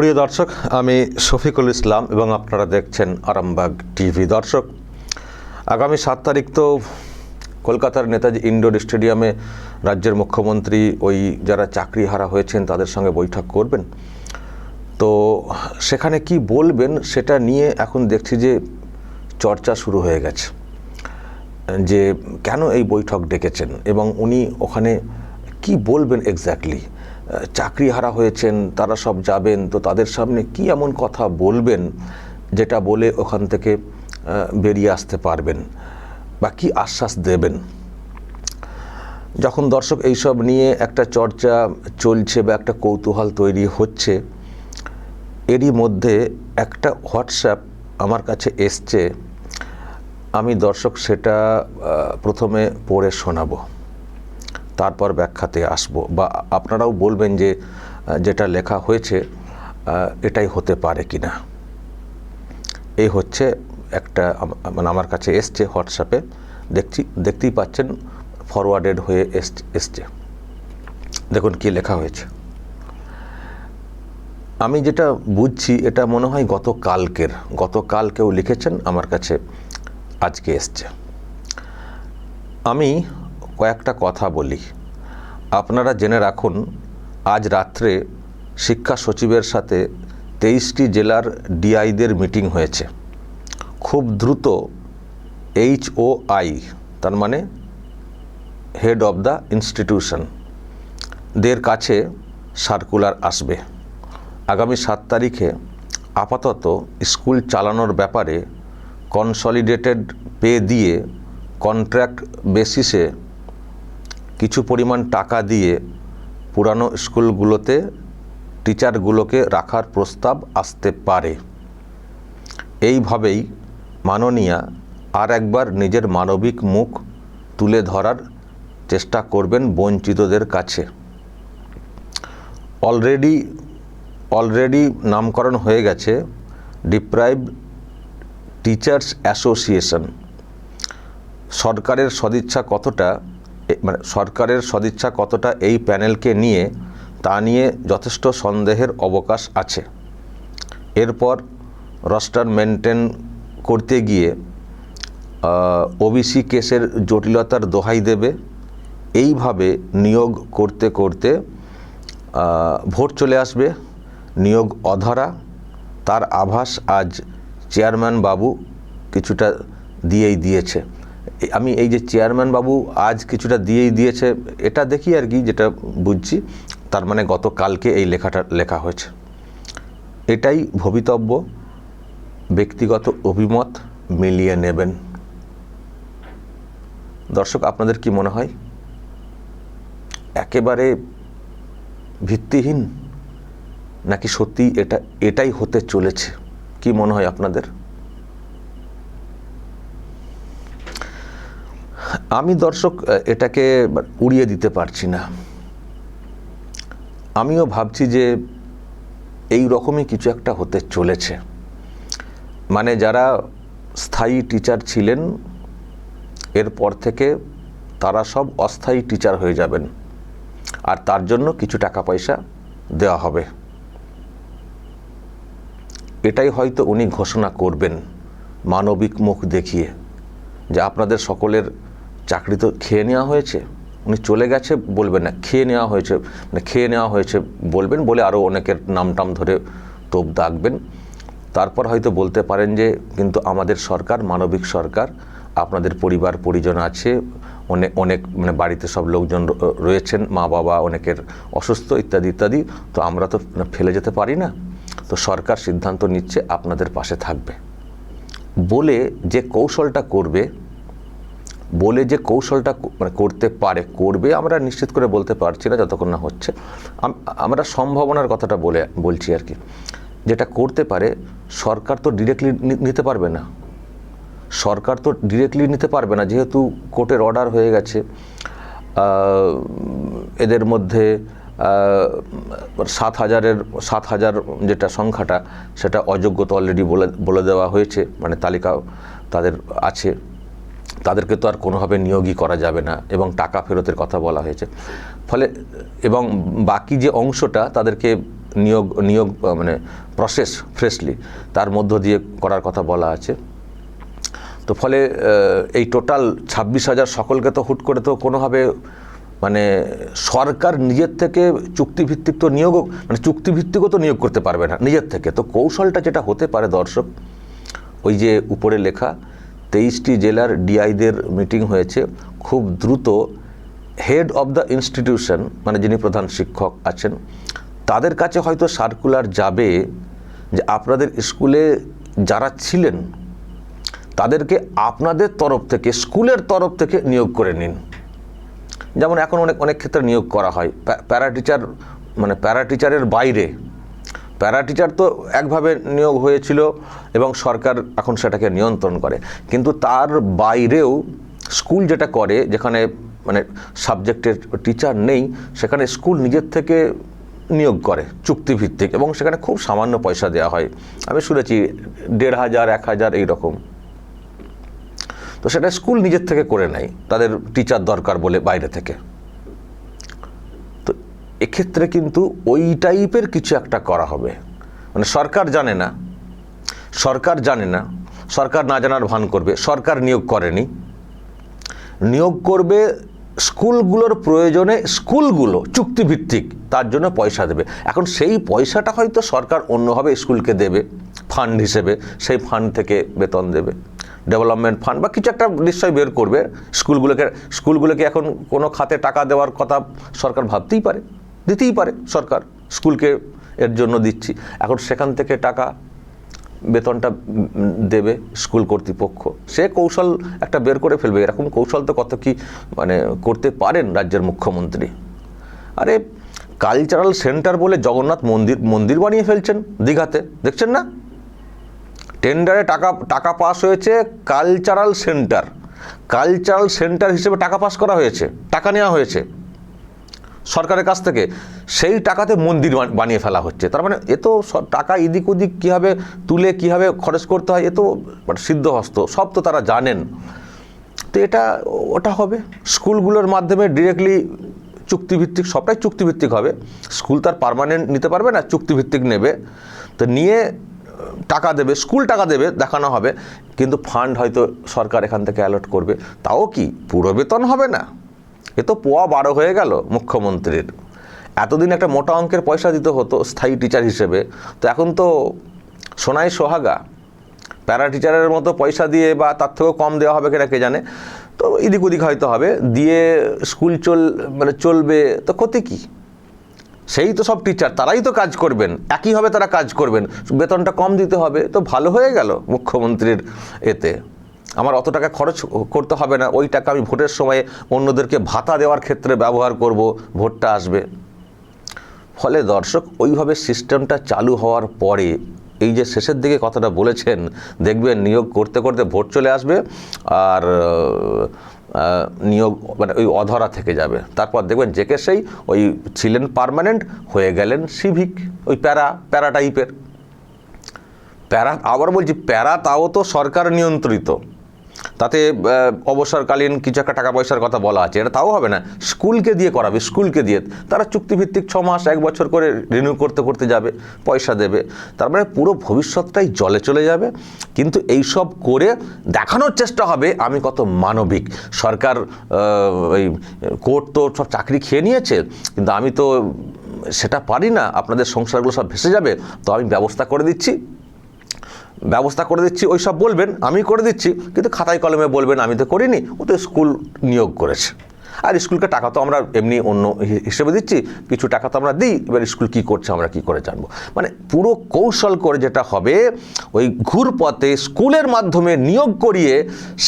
প্রিয় দর্শক, আমি শফিকুল ইসলাম এবং আপনারা দেখছেন আরামবাগ টিভি। দর্শক, আগামী সাত তারিখ তো কলকাতার নেতাজি ইনডোর স্টেডিয়ামে রাজ্যের মুখ্যমন্ত্রী ওই যারা চাকরি হারা হয়েছেন তাদের সঙ্গে বৈঠক করবেন। তো সেখানে কি বলবেন সেটা নিয়ে এখন দেখছি যে চর্চা শুরু হয়ে গেছে, যে কেন এই বৈঠক ডেকেছেন এবং উনি ওখানে কি বলবেন এক্স্যাক্টলি চাকরি হারা হয়েছেন, তারা সব যাবেন, তো তাদের সামনে কি এমন কথা বলবেন যেটা বলে ওখান থেকে বেরিয়ে আসতে পারবেন বা কি আশ্বাস দেবেন? যখন দর্শক এইসব নিয়ে একটা চর্চা চলছে বা একটা কৌতূহল তৈরি হচ্ছে, এরই মধ্যে একটা হোয়াটসঅ্যাপ আমার কাছে এসছে, আমি দর্শক সেটা প্রথমে পড়ে শোনাবো। তারপর ব্যাখ্যাতে আসব। বা আপনারাও বলবেন যে যেটা লেখা হয়েছে এটাই হতে পারে কি না এই হচ্ছে একটা মানে আমার কাছে এসছে হোয়াটসঅ্যাপে। দেখছি, দেখতেই পাচ্ছেন, ফরওয়ার্ডেড হয়ে এস- এসছে। দেখুন কি লেখা হয়েছে। আমি যেটা বুঝছি, এটা মনে হয় গতকালকের গতকাল কেউ লিখেছেন, আমার কাছে আজকে এসছে। আমি কয়েকটা কথা বলি। আপনারা জেনে রাখুন, আজ রাত্রে শিক্ষা সচিবের সাথে তেইশটি জেলার ডিআইদের মিটিং হয়েছে। খুব দ্রুত এইচ ও আই, তার মানে হেড অব দ্য ইনস্টিটিউশন, দের কাছে সার্কুলার আসবে। আগামী সাত তারিখে আপাতত স্কুল চালানোর ব্যাপারে কনসলিডেটেড পে দিয়ে কন্ট্রাক্ট বেসিসে কিছু পরিমাণ টাকা দিয়ে পুরানো স্কুলগুলোতে টিচারগুলোকে রাখার প্রস্তাব আসতে পারে। এইভাবেই মাননীয়া আর একবার নিজের মানবিক মুখ তুলে ধরার চেষ্টা করবেন বঞ্চিতদের কাছে। অলরেডি অলরেডি নামকরণ হয়ে গেছে ডিপ্রাইভ টিচার্স অ্যাসোসিয়েশন। সরকারের সদিচ্ছা কতটা মানে সরকারের সদিচ্ছা কতটা এই প্যানেলকে নিয়ে, তা নিয়ে যথেষ্ট সন্দেহের অবকাশ আছে। এরপর রস্টার মেনটেন করতে গিয়ে ওবিসি কেসের জটিলতার দোহাই দেবে। এইভাবে নিয়োগ করতে করতে ভোট চলে আসবে। নিয়োগ অধরা। তার আভাস আজ চেয়ারম্যান বাবু কিছুটা দিয়েই দিয়েছে। আমি এই যে চেয়ারম্যান বাবু আজ কিছুটা দিয়েই দিয়েছে, এটা দেখি আর কি যেটা বুঝছি। তার মানে গতকালকে এই লেখাটা লেখা হয়েছে। এটাই ভবিতব্য, ব্যক্তিগত অভিমত মিলিয়ে নেবেন। দর্শক, আপনাদের কি মনে হয়? একেবারে ভিত্তিহীন নাকি সত্যি এটা, এটাই হতে চলেছে? কি মনে হয় আপনাদের? আমি দর্শক এটাকে উড়িয়ে দিতে পারছি না। আমিও ভাবছি যে এই রকমই কিছু একটা হতে চলেছে। মানে যারা স্থায়ী টিচার ছিলেন, এরপর থেকে তারা সব অস্থায়ী টিচার হয়ে যাবেন। আর তার জন্য কিছু টাকা পয়সা দেওয়া হবে। এটাই হয়তো উনি ঘোষণা করবেন, মানবিক মুখ দেখিয়ে, যে আপনাদের সকলের চাকরি তো খেয়ে নেওয়া হয়েছে। উনি চলে গেছে বলবেন না, খেয়ে নেওয়া হয়েছে মানে খেয়ে নেওয়া হয়েছে বলবেন বলে আরও অনেকের নাম টাম ধরে তোপ দাগবেন। তারপর হয়তো বলতে পারেন যে, কিন্তু আমাদের সরকার, মানবিক সরকার, আপনাদের পরিবার, পরিজন আছে অনেক অনেক মানে বাড়িতে সব লোকজন রয়েছেন, মা বাবা অনেকের অসুস্থ, ইত্যাদি ইত্যাদি। তো আমরা তো মানে ফেলে যেতে পারি না। তো সরকার সিদ্ধান্ত নিচ্ছে আপনাদের পাশে থাকবে। বলে যে কৌশলটা করবে বলে যে কৌশলটা মানে করতে পারে, করবে, আমরা নিশ্চিত করে বলতে পারছি না যতক্ষণ না হচ্ছে। আমরা সম্ভাবনার কথাটা বলে, বলছি আর কি। যেটা করতে পারে, সরকার তো ডিরেক্টলি নিতে পারবে না। সরকার তো ডিরেক্টলি নিতে পারবে না, যেহেতু কোর্টের অর্ডার হয়ে গেছে। এদের মধ্যে সাত হাজারের, সাত হাজার যেটা সংখ্যাটা, সেটা অযোগ্য তো অলরেডি বলে বলে দেওয়া হয়েছে মানে তালিকা তাদের আছে। তাদেরকে তো আর কোনোভাবে নিয়োগই করা যাবে না এবং টাকা ফেরতের কথা বলা হয়েছে। ফলে এবং বাকি যে অংশটা তাদেরকে নিয়োগ নিয়োগ মানে প্রসেস ফ্রেশলি তার মধ্য দিয়ে করার কথা বলা আছে। তো ফলে এই টোটাল ছাব্বিশ হাজার সকলকে তো হুট করে তো কোনোভাবে মানে সরকার নিজের থেকে চুক্তিভিত্তিক তো নিয়োগও মানে চুক্তিভিত্তিকও তো নিয়োগ করতে পারবে না নিজের থেকে। তো কৌশলটা যেটা হতে পারে দর্শক, ওই যে উপরে লেখা তেইশটি জেলার ডিআইদের মিটিং হয়েছে। খুব দ্রুত হেড অব দ্য ইনস্টিটিউশন মানে যিনি প্রধান শিক্ষক আছেন, তাদের কাছে হয়তো সার্কুলার যাবে যে আপনাদের স্কুলে যারা ছিলেন, তাদেরকে আপনাদের তরফ থেকে, স্কুলের তরফ থেকে নিয়োগ করে নিন। যেমন এখন অনেক অনেক ক্ষেত্রে নিয়োগ করা হয়। প্যা- প্যারা টিচার মানে প্যারা টিচারের বাইরে প্যারা টিচার তো একভাবে নিয়োগ হয়েছিল এবং সরকার এখন সেটাকে নিয়ন্ত্রণ করে। কিন্তু তার বাইরেও স্কুল যেটা করে, যেখানে মানে সাবজেক্টের টিচার নেই, সেখানে স্কুল নিজের থেকে নিয়োগ করে চুক্তিভিত্তিক এবং সেখানে খুব সামান্য পয়সা দেওয়া হয়। আমি শুনেছি দেড় হাজার, এক হাজার এইরকম। তো সেটা স্কুল নিজের থেকে করে নেয়, তাদের টিচার দরকার বলে বাইরে থেকে। এক্ষেত্রে কিন্তু ওই টাইপের কিছু একটা করা হবে। মানে সরকার জানে না, সরকার জানে না, সরকার না জানার ভান করবে, সরকার নিয়োগ করেনি। নিয়োগ করবে স্কুলগুলোর প্রয়োজনে, স্কুলগুলো চুক্তিভিত্তিক, তার জন্য পয়সা দেবে। এখন সেই পয়সাটা হয়তো সরকার অন্যভাবে স্কুলকে দেবে, ফান্ড হিসেবে, সেই ফান্ড থেকে বেতন দেবে, ডেভেলপমেন্ট ফান্ড বা কিছু একটা নিশ্চয়ই বের করবে। স্কুলগুলোকে স্কুলগুলোকে এখন কোনো খাতে টাকা দেওয়ার কথা সরকার ভাবতেই পারে। দিতেই পারে সরকার, স্কুলকে এর জন্য দিচ্ছি। এখন সেখান থেকে টাকা, বেতনটা দেবে স্কুল কর্তৃপক্ষ। সে কৌশল একটা বের করে ফেলবে। এরকম কৌশল তো কত কি মানে করতে পারেন রাজ্যের মুখ্যমন্ত্রী। আরে কালচারাল সেন্টার বলে জগন্নাথ মন্দির মন্দির বানিয়ে ফেলছেন দীঘাতে। দেখছেন না? টেন্ডারে টাকা টাকা পাস হয়েছে কালচারাল সেন্টার কালচারাল সেন্টার হিসেবে টাকা পাস করা হয়েছে, টাকা নেওয়া হয়েছে। সরকারের কাছ থেকে, সেই টাকাতে মন্দির বান- বানিয়ে ফেলা হচ্ছে। তার মানে এ তো টাকা এদিক ওদিক কীভাবে তুলে, কীভাবে খরচ করতে হয়, এ তো মানে সিদ্ধহস্ত, সব তো তারা জানেন। তো এটা, ওটা হবে। স্কুলগুলোর মাধ্যমে ডিরেক্টলি চুক্তিভিত্তিক, সবটাই চুক্তিভিত্তিক হবে। স্কুল তার পার্মানেন্ট নিতে পারবে না, চুক্তিভিত্তিক নেবে। তো নিয়ে, টাকা দেবে, স্কুল টাকা দেবে, দেখানো হবে। কিন্তু ফান্ড হয়তো সরকার এখান থেকে অ্যালট করবে। তাও কি? পুরো বেতন হবে না। এ তো পোয়া বারো হয়ে গেল মুখ্যমন্ত্রীর। এতদিন একটা মোটা অঙ্কের পয়সা দিতে হতো স্থায়ী টিচার হিসেবে। তো এখন তো সোনাই সোহাগা প্যারা টিচারের মতো পয়সা দিয়ে বা তার থেকেও কম দেওয়া হবে কিনা কে জানে। তো এদিক ওদিক হয়তো হবে, দিয়ে স্কুল চল মানে চলবে, তো ক্ষতি কী? সেই তো সব টিচার তারাই তো কাজ করবেন, একইভাবে তারা কাজ করবেন। বেতনটা কম দিতে হবে, তো ভালো হয়ে গেল মুখ্যমন্ত্রীর এতে। আমার অত টাকা খরচ করতে হবে না। ওই টাকা আমি ভোটের সময় অন্যদেরকে ভাতা দেওয়ার ক্ষেত্রে ব্যবহার করব, ভোটটা আসবে। ফলে দর্শক, ওইভাবে সিস্টেমটা চালু হওয়ার পরে এই যে শেষের দিকে কথাটা বলেছেন, দেখবেন নিয়োগ করতে করতে ভোট চলে আসবে আর নিয়োগ মানে ওই অধরা থেকে যাবে। তারপর দেখবেন যে সেই ওই ছিলেন পার্মানেন্ট, হয়ে গেলেন সিভিক, ওই প্যারা প্যারা টাইপের প্যারা, আবার বলছি প্যারা, তাও তো সরকার নিয়ন্ত্রিত। তাতে অবসরকালীন কিছু একটা টাকা পয়সার কথা বলা আছে। এটা তাও হবে না। স্কুলকে দিয়ে করাবে, স্কুলকে দিয়ে। তারা চুক্তিভিত্তিক ছ মাস, এক বছর করে রিনিউ করতে করতে যাবে, পয়সা দেবে। তার মানে পুরো ভবিষ্যৎটাই জলে চলে যাবে। কিন্তু এই সব করে দেখানোর চেষ্টা হবে আমি কত মানবিক। সরকার ওই কোর্ট তো সব চাকরি খেয়ে নিয়েছে, কিন্তু আমি তো সেটা পারি না। আপনাদের সংসারগুলো সব ভেসে যাবে। তো আমি ব্যবস্থা করে দিচ্ছি। ব্যবস্থা করে দিচ্ছি, ওই সব বলবেন, আমি করে দিচ্ছি, কিন্তু খাতায় কলমে বলবেন, আমি তো করিনি, ও তো স্কুল নিয়োগ করেছে। আর স্কুলকে টাকা তো আমরা এমনি অন্য হিসেবে দিচ্ছি, কিছু টাকা তো আমরা দিই, এবার স্কুল কী করছে, আমরা কি করে জানব? মানে পুরো কৌশল করে যেটা হবে, ওই ঘুরপথে স্কুলের মাধ্যমে নিয়োগ করিয়ে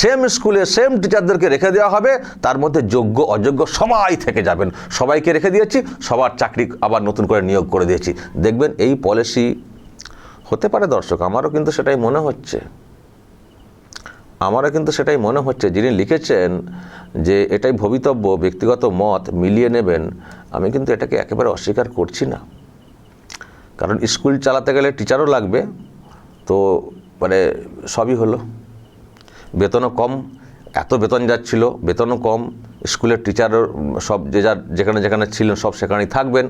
সেম স্কুলে সেম টিচারদেরকে রেখে দেওয়া হবে, তার মধ্যে যোগ্য, অযোগ্য সবাই থেকে যাবেন। সবাইকে রেখে দিয়েছি, সবার চাকরি আবার নতুন করে নিয়োগ করে দিয়েছি। দেখবেন এই পলিসি হতে পারে দর্শক, আমারও কিন্তু সেটাই মনে হচ্ছে। আমারও কিন্তু সেটাই মনে হচ্ছে। যিনি লিখেছেন যে এটাই ভবিতব্য, ব্যক্তিগত মত মিলিয়ে নেবেন, আমি কিন্তু এটাকে একেবারে অস্বীকার করছি না। কারণ স্কুল চালাতে গেলে টিচারও লাগবে, তো মানে সবই হলো। বেতনও কম, এত বেতন যাচ্ছিল, বেতনও কম, স্কুলের টিচারও সব যে যার যেখানে যেখানে ছিলেন সব সেখানেই থাকবেন।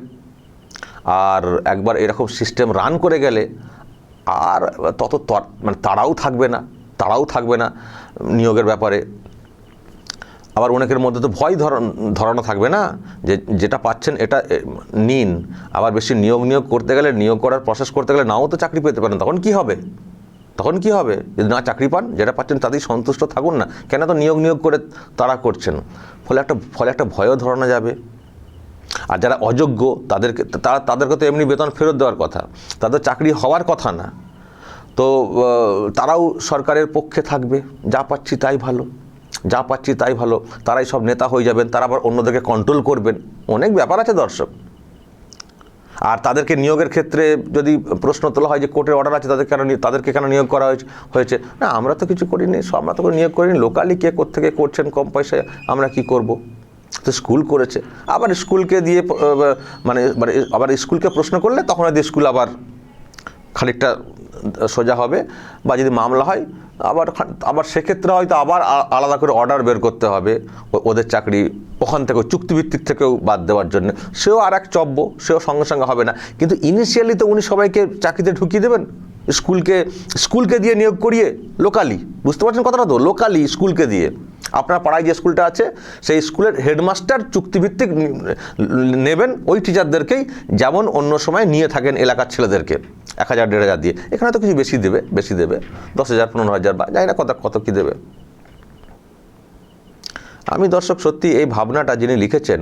আর একবার এরকম সিস্টেম রান করে গেলে আর তত মানে তারাও থাকবে না, তারাও থাকবে না নিয়োগের ব্যাপারে। আবার অনেকের মধ্যে তো ভয় ধরন, ধরানো থাকবে না, যে যেটা পাচ্ছেন এটা নিন। আবার বেশি নিয়োগ নিয়োগ করতে গেলে, নিয়োগ করার প্রসেস করতে গেলে নাও তো চাকরি পেতে পারেন, তখন কি হবে? তখন কি হবে? যদি না চাকরি পান, যেটা পাচ্ছেন তাতেই সন্তুষ্ট থাকুন না। কেন তো নিয়োগ নিয়োগ করে তারা করছেন? ফলে একটা ফলে একটা ভয়ও ধরানো যাবে। আর যারা অযোগ্য, তাদেরকে তারা তাদেরকে তো এমনি বেতন ফেরত দেওয়ার কথা। তাদের চাকরি হওয়ার কথা না। তো তারাও সরকারের পক্ষে থাকবে। যা পাচ্ছি তাই ভালো। যা পাচ্ছি তাই ভালো। তারাই সব নেতা হয়ে যাবেন, তারা আবার অন্যদেরকে কন্ট্রোল করবেন। অনেক ব্যাপার আছে দর্শক। আর তাদেরকে নিয়োগের ক্ষেত্রে যদি প্রশ্ন তোলা হয় যে কোর্টের অর্ডার আছে, তাদের কেন তাদেরকে কেন নিয়োগ করা হয়েছে না, আমরা তো কিছু করিনি। আমরা তো নিয়োগ করিনি। লোকালি কে কোথেকে করছেন, কম পয়সায় আমরা কি করব? তো স্কুল করেছে। আবার স্কুলকে দিয়ে মানে মানে আবার স্কুলকে প্রশ্ন করলে তখন হয়তো স্কুল আবার খানিকটা সোজা হবে বা যদি মামলা হয়, আবার আবার সেক্ষেত্রে হয়তো আবার আলাদা করে অর্ডার বের করতে হবে ওদের চাকরি ওখান থেকে, চুক্তিভিত্তিক থেকেও বাদ দেওয়ার জন্য। সেও আর এক চব্য, সেও সঙ্গে সঙ্গে হবে না। কিন্তু ইনিশিয়ালি তো উনি সবাইকে চাকরিতে ঢুকিয়ে দেবেন। স্কুলকে স্কুলকে দিয়ে নিয়োগ করিয়ে লোকালি বুঝতে পারছেন কথাটা তো? লোকালি স্কুলকে দিয়ে। আপনার পাড়ায় যে স্কুলটা আছে, সেই স্কুলের হেডমাস্টার চুক্তিভিত্তিক নেবেন ওই টিচারদেরকেই যেমন অন্য সময় নিয়ে থাকেন এলাকার ছেলেদেরকে। এক হাজার, দেড় হাজার দিয়ে। এখানে তো কিছু বেশি দেবে বেশি দেবে। দশ হাজার, পনেরো হাজার বা জানি না কত কত কী দেবে। আমি দর্শক, সত্যি এই ভাবনাটা যিনি লিখেছেন,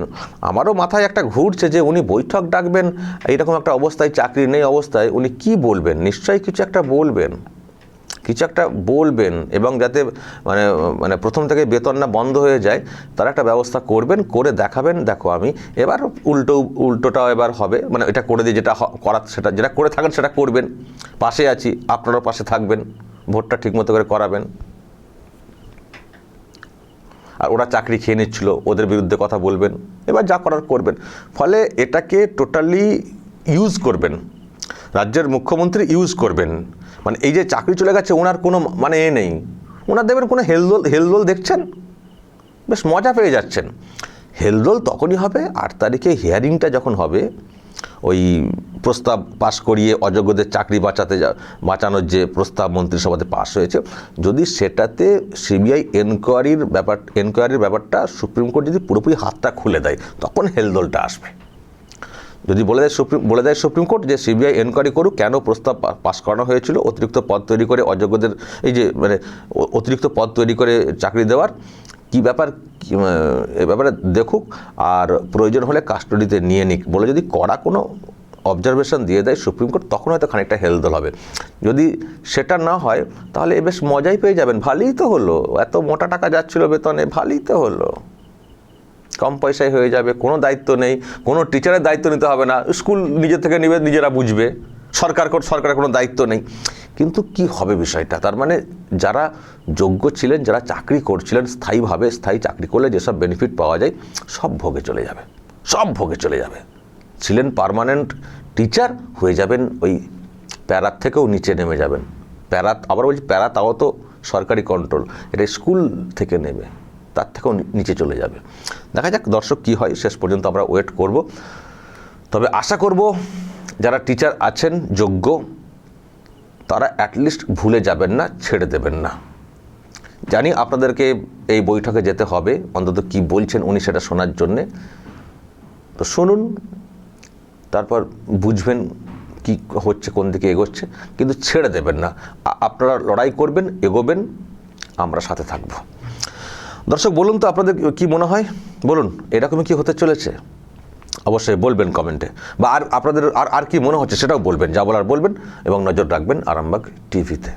আমারও মাথায় একটা ঘুরছে যে উনি বৈঠক ডাকবেন, এইরকম একটা অবস্থায়, চাকরি নেই অবস্থায়, উনি কি বলবেন? নিশ্চয়ই কিছু একটা বলবেন। কিছু একটা বলবেন এবং যাতে মানে মানে প্রথম থেকে বেতন না বন্ধ হয়ে যায়, তার একটা ব্যবস্থা করবেন, করে দেখাবেন, দেখো আমি, এবার উল্টো, উল্টোটাও এবার হবে মানে এটা করে দিয়ে যেটা করার সেটা, যেটা করে থাকেন সেটা করবেন, পাশে আছি, আপনারাও পাশে থাকবেন, ভোটটা ঠিকমতো করে করাবেন। আর ওরা চাকরি খেয়ে নিচ্ছিল, ওদের বিরুদ্ধে কথা বলবেন, এবার যা করার করবেন, ফলে এটাকে টোটালি ইউজ করবেন, রাজ্যের মুখ্যমন্ত্রী ইউজ করবেন। মানে এই যে চাকরি চলে গেছে ওনার কোনো মানে এ নেই। ওনার দেবেন কোনো হেলদোল হেলদোল দেখছেন? বেশ মজা পেয়ে যাচ্ছেন। হেলদোল তখনই হবে, আট তারিখে হিয়ারিংটা যখন হবে, ওই প্রস্তাব পাশ করিয়ে অযোগ্যদের চাকরি বাঁচাতে বাঁচানোর যে প্রস্তাব মন্ত্রিসভাতে পাশ হয়েছে, যদি সেটাতে সিবিআই এনকোয়ারির ব্যাপার, এনকোয়ারির ব্যাপারটা সুপ্রিম কোর্ট যদি পুরোপুরি হাতটা খুলে দেয়, তখন হেলদোলটা আসবে। যদি বলে দেয় সুপ্রিম বলে দেয় সুপ্রিম কোর্ট যে সিবিআই এনকোয়ারি করুক, কেন প্রস্তাব পাশ করানো হয়েছিল? অতিরিক্ত পদ তৈরি করে অযোগ্যদের এই যে মানে অতিরিক্ত পদ তৈরি করে চাকরি দেওয়ার কি ব্যাপার? এ ব্যাপারে দেখুক। আর প্রয়োজন হলে কাস্টডিতে নিয়ে নিক। বলে যদি কড়া কোনো অবজারভেশন দিয়ে দেয় সুপ্রিম কোর্ট, তখন হয়তো খানিকটা হেলদোল হবে। যদি সেটা না হয়, তাহলে বেশ মজাই পেয়ে যাবেন। ভালোই তো হলো। এত মোটা টাকা যাচ্ছিল বেতনে, ভালোই তো হলো। কম পয়সায় হয়ে যাবে, কোনো দায়িত্ব নেই, কোনো টিচারের দায়িত্ব নিতে হবে না স্কুল নিজের থেকে নেবে, নিজেরা বুঝবে, সরকার কর- সরকারের কোনো দায়িত্ব নেই। কিন্তু কি হবে বিষয়টা? তার মানে যারা যোগ্য ছিলেন, যারা চাকরি করছিলেন, স্থায়ীভাবে স্থায়ী চাকরি করলে যেসব বেনিফিট পাওয়া যায়, সব ভোগে চলে যাবে, সব ভোগে চলে যাবে। ছিলেন পার্মানেন্ট টিচার হয়ে যাবেন ওই প্যারাত থেকেও নিচে নেমে যাবেন। প্যারাত, আবার বলছি প্যারা তাও তো সরকারি কন্ট্রোল এটা স্কুল থেকে নেবে। তার থেকেও নিচে চলে যাবে। দেখা যাক দর্শক কি হয়, শেষ পর্যন্ত আমরা ওয়েট করব। তবে আশা করব যারা টিচার আছেন, যোগ্য, তারা অ্যাটলিস্ট ভুলে যাবেন না, ছেড়ে দেবেন না। জানি আপনাদেরকে এই বৈঠকে যেতে হবে, অন্তত কি বলছেন উনি সেটা শোনার জন্যে। তো শুনুন, তারপর বুঝবেন কি হচ্ছে, কোন দিকে এগোচ্ছে, কিন্তু ছেড়ে দেবেন না। আপনারা লড়াই করবেন, এগোবেন, আমরা সাথে থাকব। দর্শক, বলুন তো আপনাদের কি মনে হয়? বলুন, এরকমই কি হতে চলেছে? অবশ্যই বলবেন কমেন্টে। বা আর আপনাদের আর আর কি মনে হচ্ছে সেটাও বলবেন। যা বলার বলবেন এবং নজর রাখবেন আরামবাগ টিভিতে।